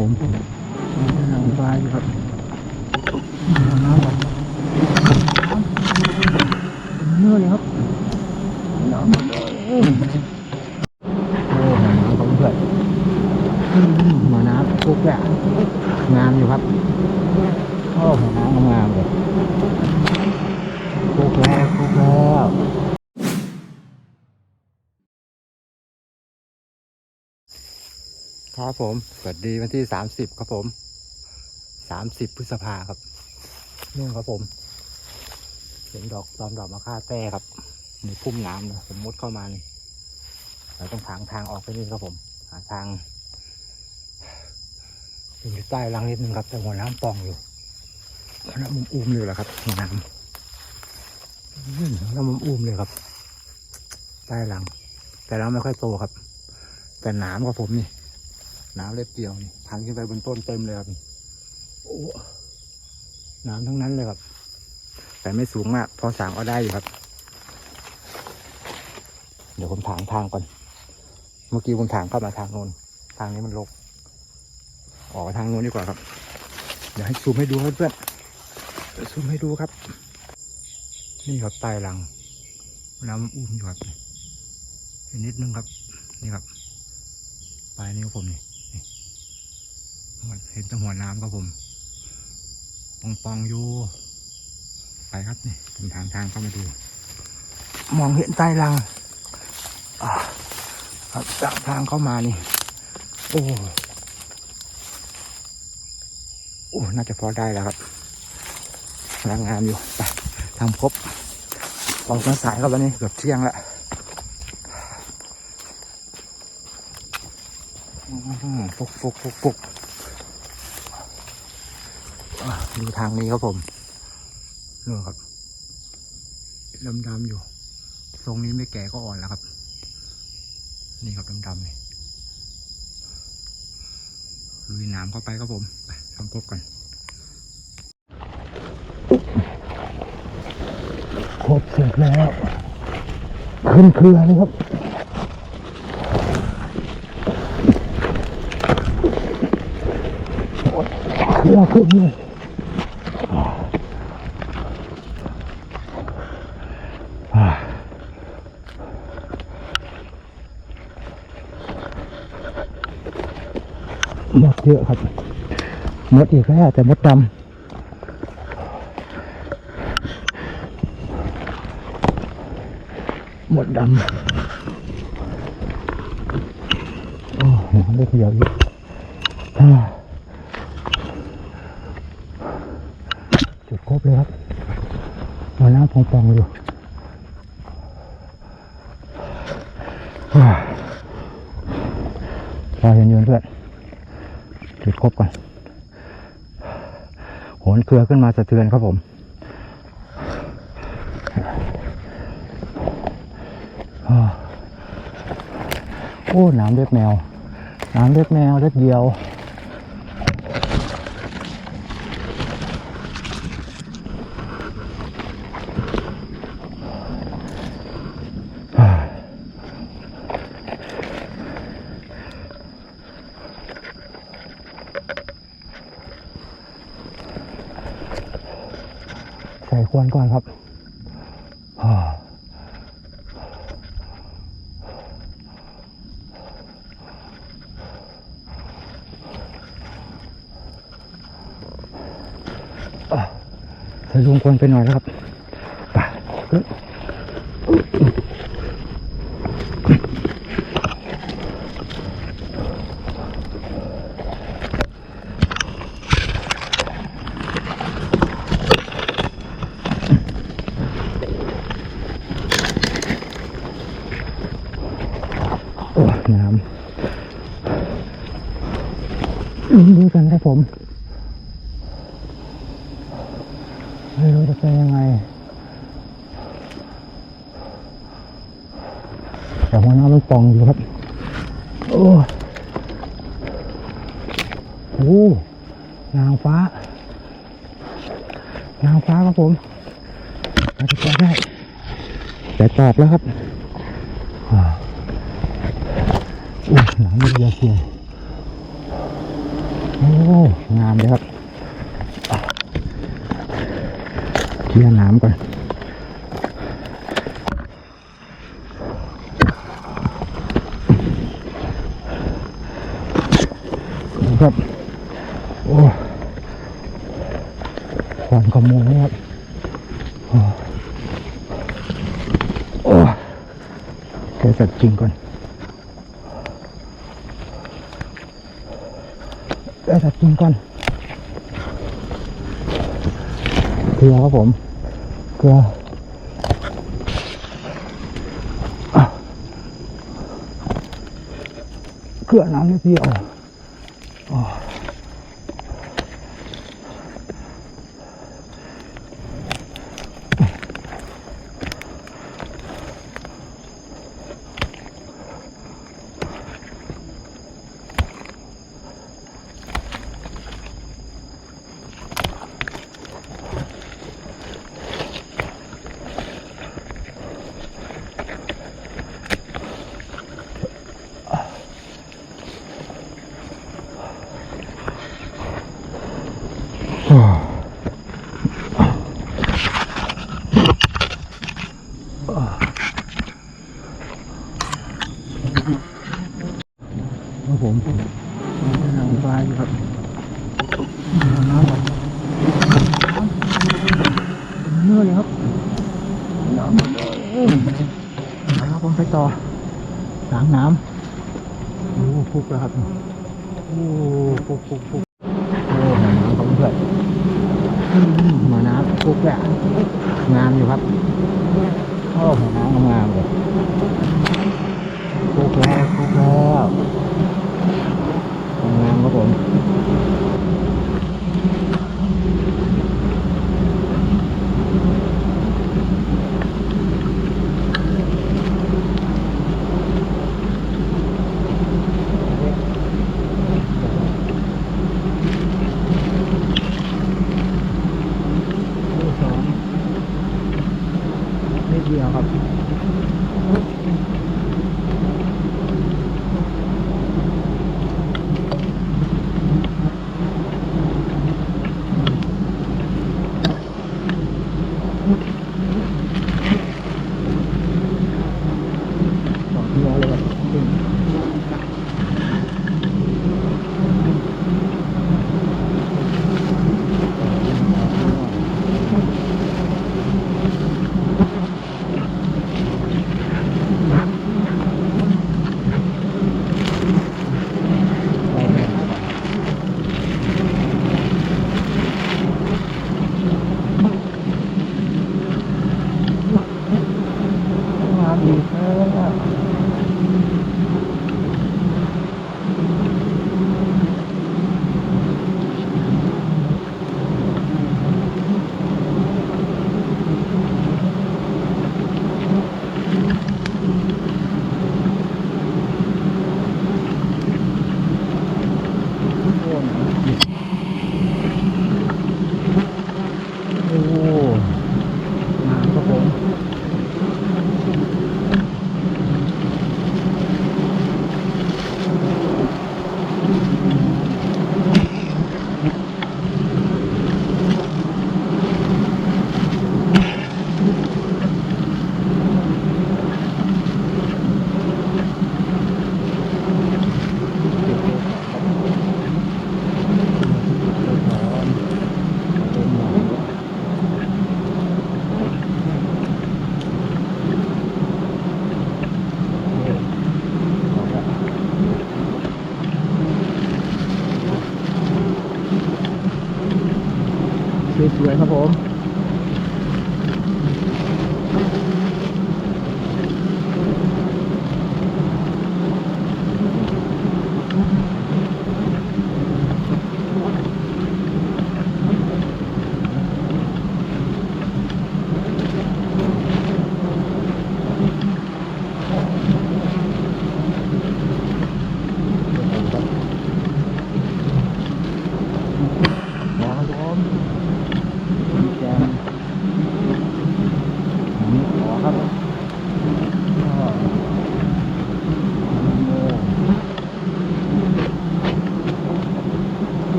ผมน้ำปลาอยู่ครับน้ำแบบเนื้อเลยครับน้ำมาเลยโอ้หาน้ำของเพื่อนมาน้ำทุกอย่างงามอยู่ครับโอ้หาน้ำงามเลยทุกแล้วทุกแล้ว ครับผมสวัสดีวันที่สามสิบครับผมสามสิบพฤษภาครับนี่ครับผมเห็นดอกตอมดอกมะค่าแต้ครับในพุ่มน้ำนะผมมุดเข้ามานี่เราต้องทางทางออกไปนี่ครับผมหาทางอยู่ใต้รังนิดนึงครับ แต่หัวน้ำปองอยู่หัวน้ำมุมอุ้มเลยแหละครับหัวน้ำหัวน้ำมุมอุ้มเลยครับ ใต้รัง แต่เราไม่ค่อยโตครับ แต่หนามครับผมนี่ น้ำเล็บเดียวนี่พันขึ้นไปบนต้นเต็มเลยครับนี่โอ้น้ำทั้งนั้นเลยครับ แต่ไม่สูงมาก พอสางก็ได้อยู่ครับ เดี๋ยวผมถางทางก่อน เมื่อกี้ผมถางเข้ามาทางโน้นทางนี้มันรกออกทางโน้นดีกว่าครับ เดี๋ยวให้ซูมให้ดูครับเพื่อนซูมให้ดูครับ นี่ครับใต้หลังน้ำอุ้มอยู่ครับนิดนึงครับ นี่ครับปลายนิ้วผมนี่ เห็นตัหัวน้ำครับผมปองปองอยู่ ไปครับนี่ผมทางทางเข้ามาดู มองเห็นใต้รังอ่าครับจากทางเข้ามานี่ โอ้โอ้น่าจะพอได้แล้วครับรังงามอยู่ไปทำครบออกมาสายครับวันนี้เกือบเที่ยงแล้วฟุกฟุกฟุกฟุก ดูทางนี้ครับผมนู่นครับดำดำๆอยู่ ทรงนี้ไม่แก่ก็อ่อนแล้วครับ นี่ครับดำดำๆนี่ลุยน้ำเข้าไปครับผมไปทำกบกันครบเสร็จแล้ว ขึ้นเครือเลยครับเครือขึ้นเลยอ่าหมด เยอะครับหมดอีกแล้วแต่หมดดำหมดดำ โอ้ยังได้เที่ยวอีกจุดครบเลยครับหัวน้ำพองๆอยู่อ่าพอเห็นยืนเพื่อน จุดครบก่อนโหนเครือขึ้นมาสะเทือนครับผมโอ้น้ำเล็บแมว น้ำเล็บแมวเล็บเดียว วนก่อนครับอ่าอะใส่ลุงควนไปหน่อยแล้วครับไปขึ้นโอ้น้ำลุ้นดู กันครับผมไม่รู้จะเป็นยังไงแต่หัวหน้ามันปองอยู่ครับ โอ้โหนางฟ้า นางฟ้าครับผมอาจจะพอได้ แต่ตอบแล้วครับอ้หนังมันเยอะเชียว โอ้ งามเลยครับเคลียร์น้ำก่อนครับ โอ้ควันขโมงนะครับโอ้โอ้เจอสัตว์จริงก่อนเจอสั ตว์จริงก่อนเกลือครับผมเกลืออะเกลือน้ำนี่พี่อ๋อ ครับผมน้ำปลาอยู่ครับน้ำแบบเนื้อเลยครับน้ำเลยนะครับผมไปต่อล้างน้ำโอ้ฟุกแล้วครับ โอ้ฟุกฟุกฟุกโอ้หาน้ำครับเพื่อนมาน้ำฟุกแหละงามอยู่ครับโอ้หาน้ำงามเลยฟุกแล้วฟุกแล้ว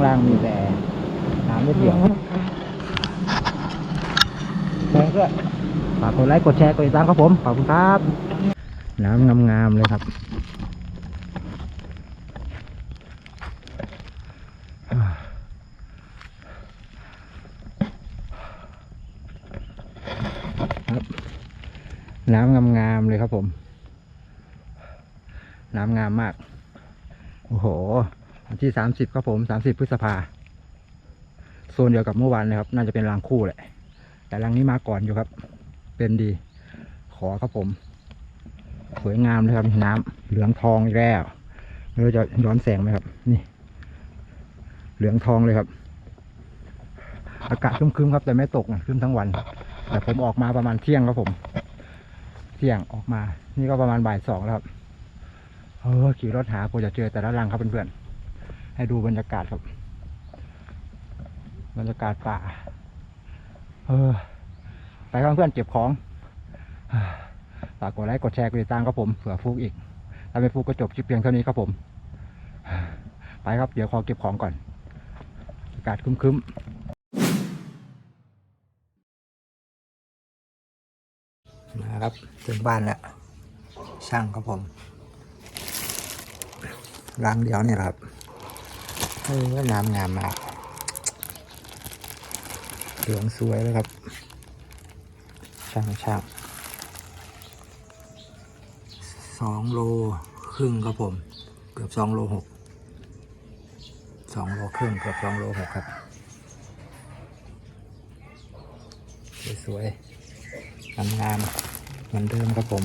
าะข้างล่างมีแต่น้ำไม่เดียวแชร์ด้วยฝากกดไลค์กดแชร์กดติดตามครับผม ขอบคุณครับ น้ำงามๆเลยครับครับ น้ำงามๆเลยครับผม น้ำงามมาก โอ้โห วันที่สามสิบครับผมสามสิบพฤษภาโซนเดียวกับเมื่อวานเลยครับ น่าจะเป็นรางคู่แหละ แต่รางนี้มาก่อนอยู่ครับ เป็นดี ขอครับผม สวยงามเลยครับน้ำเหลืองทองอีกแล้วไม่รู้จะย้อนแสงไหมครับ นี่ เหลืองทองเลยครับ อากาศครึ้มๆครับ แต่ไม่ตกนะครึ้มทั้งวัน แต่ผมออกมาประมาณเที่ยงครับผม เที่ยงออกมา นี่ก็ประมาณบ่ายสองแล้วครับเออขี่รถหาผมจะเจอแต่ละรังครับเพื่อนๆ ให้ดูบรรยากาศครับ บรรยากาศป่า เออ ไปครับเพื่อนเก็บของฝากกดไลค์กดแชร์กดติดตามครับผมเผื่อฟุกอีก ถ้าไม่ฟุกก็จบคลิปเพียงเท่านี้ครับผม ไปครับเดี๋ยวขอเก็บของก่อน อากาศคึ้มๆมาครับถึงบ้านแล้วช่างครับผมล้างเดียวนี่ครับ เออน้ำงามมาก เหลืองสวยเลยครับ ช่างช่างสองโลครึ่งครับผม เกือบสองโลหกสองโลครึ่งเกือบสองโลหกครับ สวยๆงามๆเหมือนเดิมครับผม